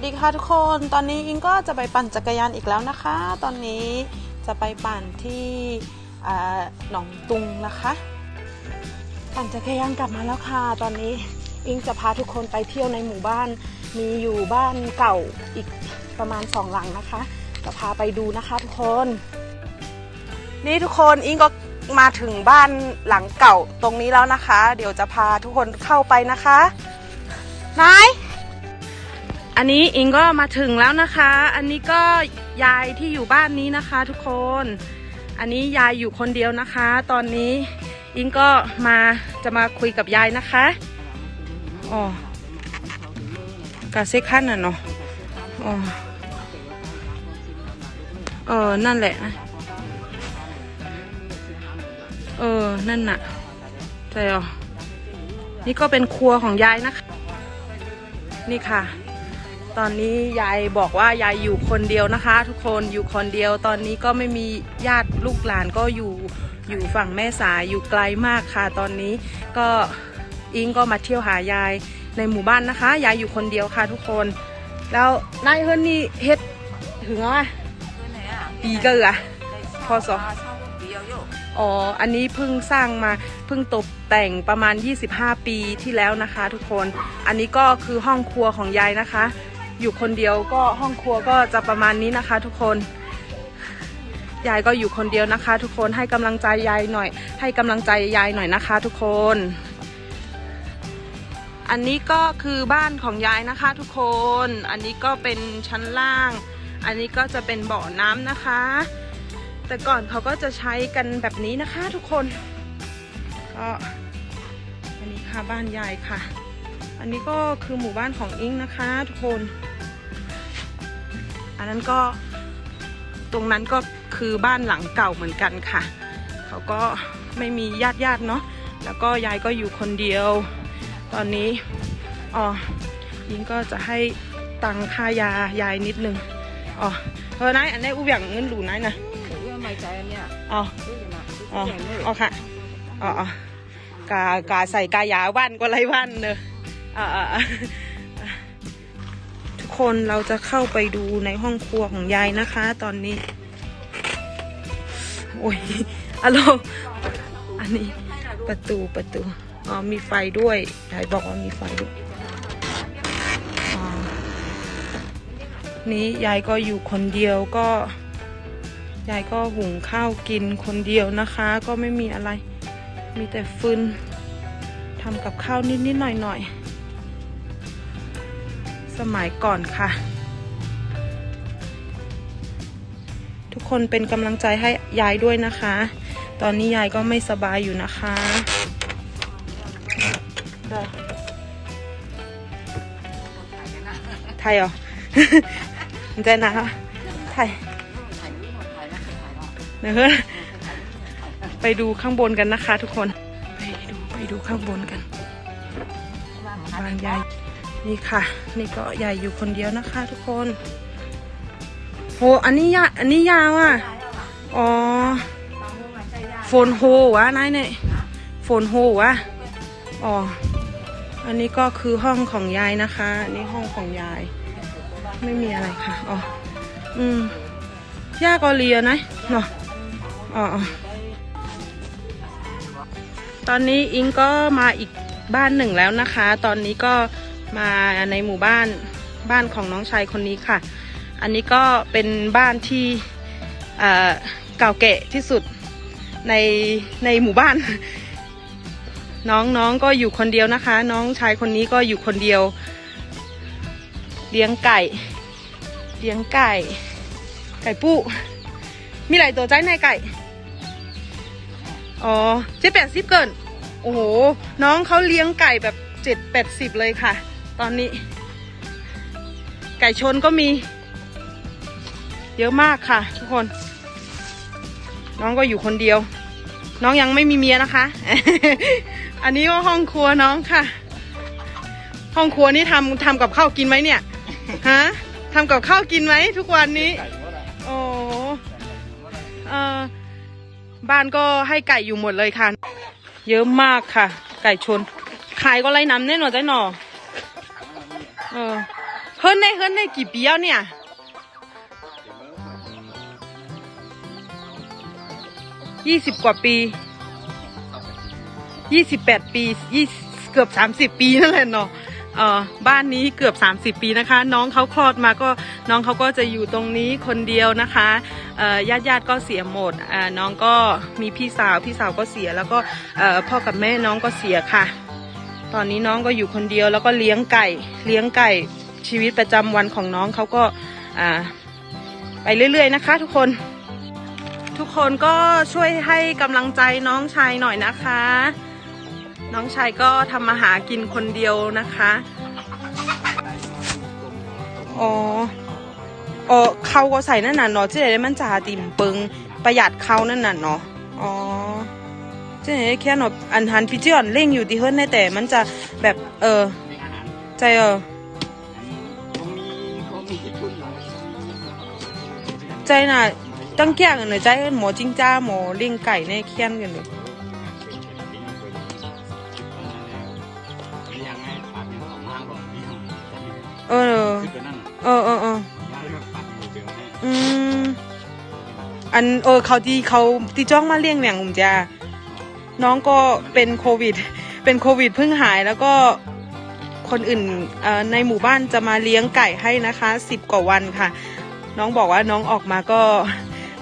สดีค่ะทุกคน ตอนนี้อิงก็จะไปปั่นจักรยานอีกแล้วนะคะ ตอนนี้จะไปปั่นที่หนองตุงนะคะ ปั่นจักรยานกลับมาแล้วค่ะ ตอนนี้อิงจะพาทุกคนไปเที่ยวในหมู่บ้าน มีอยู่บ้านเก่าอีกประมาณสองหลังนะคะ จะพาไปดูนะคะทุกคน นี่ทุกคนอิงก็มาถึงบ้านหลังเก่าตรงนี้แล้วนะคะ เดี๋ยวจะพาทุกคนเข้าไปนะคะ นาย อันนี้อิงก็มาถึงแล้วนะคะ อันนี้ก็ยายที่อยู่บ้านนี้นะคะทุกคน อันนี้ยายอยู่คนเดียวนะคะ ตอนนี้อิงก็มาจะมาคุยกับยายนะคะอ๋อกาเซ็กขั้นน่ะเนาะอ๋อเออ นั่นแหละเออ นั่นน่ะใช่เหรอนี่ก็เป็นครัวของยายนะคะ นี่ค่ะ ตอนนี้ยายบอกว่ายายอยู่คนเดียวนะคะ ทุกคนอยู่คนเดียวตอนนี้ก็ไม่มีญาติลูกหลานก็อยู่อยู่ฝั่งแม่สายอยู่ไกลมากค่ะ ตอนนี้ก็อิงก็มาเที่ยวหายายในหมู่บ้านนะคะยายอยู่คนเดียวค่ะทุกคน แล้วนายเฮิรนนี่เฮ็ดถึงอะปีเกลือพศอ๋อ อันนี้เพิ่งสร้างมาเพิ่งตกแต่งประมาณ 25 ปีที่แล้วนะคะ ทุกคน อันนี้ก็คือห้องครัวของยายนะคะ อยู่คนเดียวก็ห้องครัวก็จะประมาณนี้นะคะ ทุกคนยายก็อยู่คนเดียวนะคะ ทุกคนให้กำลังใจยายหน่อย ให้กำลังใจยายหน่อยนะคะ ทุกคน อันนี้ก็คือบ้านของยายนะคะ ทุกคน อันนี้ก็เป็นชั้นล่าง อันนี้ก็จะเป็นบ่อน้ำนะคะ แต่ก่อนเขาก็จะใช้กันแบบนี้นะคะ ทุกคนก็อันนี้ค่ะบ้านยายค่ะ อันนี้ก็คือหมู่บ้านของอิงนะคะ ทุกคน อันนั้นก็ตรงนั้นก็คือบ้านหลังเก่าเหมือนกันค่ะ เขาก็ไม่มีญาติญาติๆเนาะแล้วก็ยายก็อยู่คนเดียว ตอนนี้อ๋ออิงก็จะให้ตังค่ายายายนิดนึงอ๋อเออนายอันนี้อุบอย่างเงินหลูนายนะไม่ใจเนี่ยอ๋ออ๋ออ๋อค่ะอ๋ออ๋อกากาใส่กายาวันก็ไรวันเนอะอ่าอ่าอ่าทุก คนเราจะเข้าไปดูในห้องครัวของยายนะคะ ตอนนี้ โอ้ยอะโลอันนี้ประตูประตู อ๋อ มีไฟด้วยยายบอกว่ามีไฟด้วยนี้ยายก็อยู่คนเดียวก็ ยายก็หุงข้าวกินคนเดียวนะคะ ก็ไม่มีอะไร มีแต่ฟืนทำกับข้าวนิดๆหน่อยๆ สมัยก่อนค่ะ ทุกคนเป็นกำลังใจให้ยายด้วยนะคะ ตอนนี้ยายก็ไม่สบายอยู่นะคะค่ะไทยเหรอมันใจนะคะไทยเดี๋ยวไปดูข้างบนกันนะคะทุกคน ไปดูไปดูข้างบนกันบ้านยาย นี่ค่ะ นี่ก็ยายอยู่คนเดียวนะคะทุกคนโหอันนี้ยาอันนี้ยาวอะ อ๋อโฟนโฮวะนายเนี่ยโฟนโฮวะอ๋อ อันนี้ก็คือห้องของยายนะคะ อันนี้ห้องของยาย ไม่มีอะไรค่ะ อ๋อ อืมย่าก็เลียนะเนาะอ๋ออ๋อตอนนี้อิงก็มาอีกบ้านหนึ่งแล้วนะคะ ตอนนี้ก็ มาในหมู่บ้านบ้านของน้องชายคนนี้ค่ะ อันนี้ก็เป็นบ้านที่เก่าแก่ที่สุดในในหมู่บ้าน น้องน้องก็อยู่คนเดียวนะคะ น้องชายคนนี้ก็อยู่คนเดียว เลี้ยงไก่ เลี้ยงไก่ ไก่ปูมีหลายตัวใจในไก่ อ๋อเจ็ดแปดสิบเกิน โอ้โห น้องเขาเลี้ยงไก่แบบเจ็ดแปดสิบเลยค่ะ ตอนนี้ ไก่ชนก็มี เยอะมากค่ะ ทุกคน น้องก็อยู่คนเดียว น้องยังไม่มีเมียนะคะ อันนี้ก็ห้องครัวน้องค่ะ ห้องครัวนี่ทำทำกับข้าวกินไหมเนี่ยฮะทำกับข้าวกินไหมทุกวันนี้ โอ้เออบ้านก็ให้ไก่อยู่หมดเลยค่ะ เยอะมากค่ะ ไก่ชนขายก็ไรน้ำแน่นอนจ้หนอ เออเฮิรนในเฮิรนในกี่ปีแล้วเนี่ย ยี่สิบกว่าปี ยี่สิบแปดปียี่เกือบสามสิบปีนั่นแหละเนาะเออบ้านนี้เกือบสามสิบปีนะคะ น้องเขาคลอดมาก็น้องเขาก็จะอยู่ตรงนี้คนเดียวนะคะเอ่อญาติญาติๆก็เสียหมดอ่าน้องก็มีพี่สาวพี่สาวก็เสียแล้วก็พ่อกับแม่น้องก็เสียค่ะ ตอนนี้น้องก็อยู่คนเดียวแล้วก็เลี้ยงไก่ เลี้ยงไก่ชีวิตประจำวันของน้องเขาก็อ่าไปเรื่อย ๆ นะคะ ทุกคน ทุกคนก็ช่วยให้กำลังใจน้องชายหน่อยนะคะ น้องชายก็ทำมาหากินคนเดียวนะคะอ๋ออ๋อเขาก็ใส่นั่นน่ะเนาะเจ๊ไหนได้มันจ่าติ่มเปิงประหยัดเขานั่นน่ะเนาะอ๋อ เจ๊แค่หนออันหันพี่เจ้าเร่งอยู่ที่เฮิรนในแต่มันจะแบบเออใจเออใจน่ะตั้งแก่กันเลยใจหมอจิงจ้าหมอเลี้ยงไก่ในเคียนกันเลยเออเออเออเออย้ายมาปากมือเดียวให้อืมอันเออเขาที่เขาที่จ้องมาเลี้ยงเนี่ยผมจ้า น้องก็เป็นโควิด เป็นโควิดเพิ่งหายแล้วก็คนอื่นในหมู่บ้านจะมาเลี้ยงไก่ให้นะคะสิบกว่าวันค่ะ น้องบอกว่าน้องออกมาก็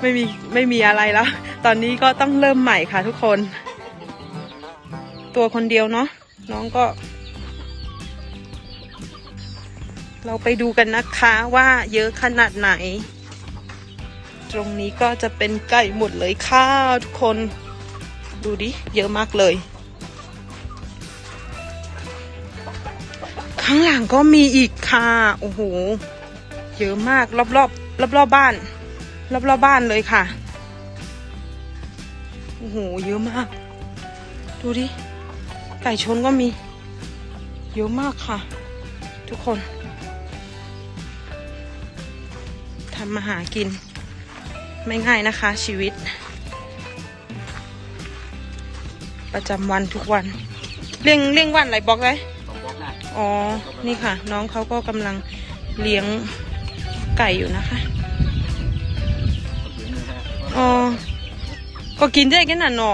ไม่มีไม่มีอะไรแล้ว ตอนนี้ก็ต้องเริ่มใหม่ค่ะทุกคน ตัวคนเดียวเนาะน้องก็ เราไปดูกันนะคะว่าเยอะขนาดไหน ตรงนี้ก็จะเป็นไก่หมดเลยค่ะทุกคน ดูดิ เยอะมากเลย ข้างหลังก็มีอีกค่ะ โอ้โห เยอะมาก รอบรอบรอบรอบบ้าน รอบรอบบ้านเลยค่ะ โอ้โห เยอะมาก ดูดิ ไก่ชนก็มี เยอะมากค่ะ ทุกคนทำมาหากิน ไม่ง่ายนะคะชีวิต ประจำวันทุกวัน เลี้ยงเลี้ยงวันอะไรบอกเลยองบอกได้อ๋อ นี่ค่ะ น้องเขาก็กำลังเลี้ยงไก่อยู่นะคะ อ๋อ ก็กินได้แค่นั้นหนอ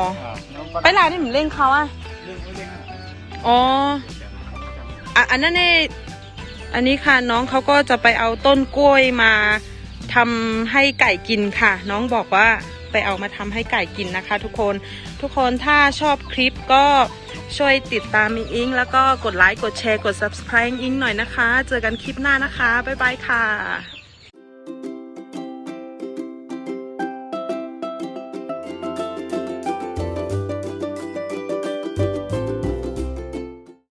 ไปร้านนี่ผมเล่งเขาอะเรื่องเรื่องอ๋ออะอันนั้นเนี่ยอันนี้ค่ะน้องเขาก็จะไปเอาต้นกล้วยมาทำให้ไก่กินค่ะ น้องบอกว่า ไปเอามาทำให้ไก่กินนะคะ ทุกคน ทุกคนถ้าชอบคลิปก็ช่วยติดตามมิงอิงแล้วก็กดไลค์ กดแชร์ กด subscribe อิงหน่อยนะคะ เจอกันคลิปหน้านะคะ บ๊ายบายค่ะ